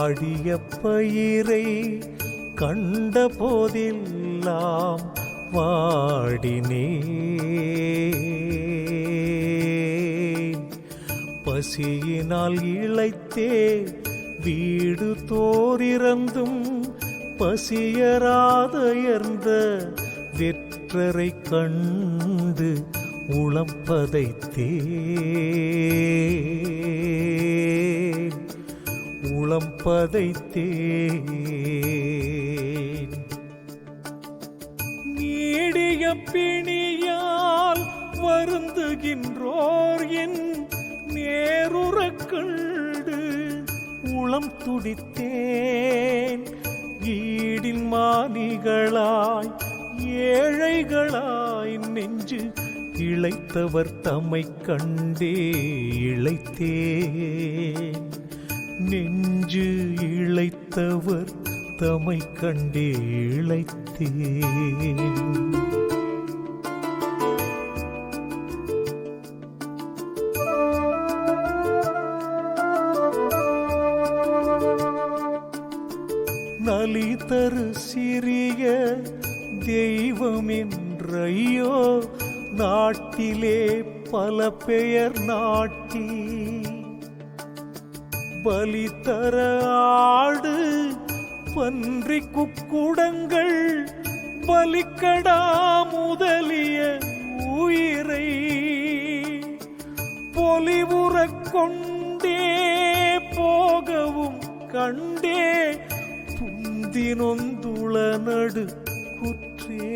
வாடிய பயிரை கண்ட போதெல்லாம் வாடினே பசியினால் இழைத்தே வீடு தோறிறந்தும் பசியராதயர்ந்த வெற்றரை கண்டு உளம் உளம் பதைத்தேன். நீடிய பிணியால் வருந்துகின்றோர் என் நேருறக்கண்டு உளம் துடித்தேன். ஈடின் மானிகளாய் ஏழைகளாய் நெஞ்சு இழைத்தவர் தம்மை கண்டே இழைத்தேன். நெஞ்சு இளைத்தவர் தமை கண்டே இழைத்தேன். நலி தரு சிறிய தெய்வம் என்றையோ நாட்டிலே பல பெயர் நாட்டி பலி தர ஆடு பன்றி குக்குடங்கள் பலிக்கடா முதலிய உயிரை. பொலிவுறக் கொண்டே போகவும் கண்டே புந்தினொந்துள நடு குற்றே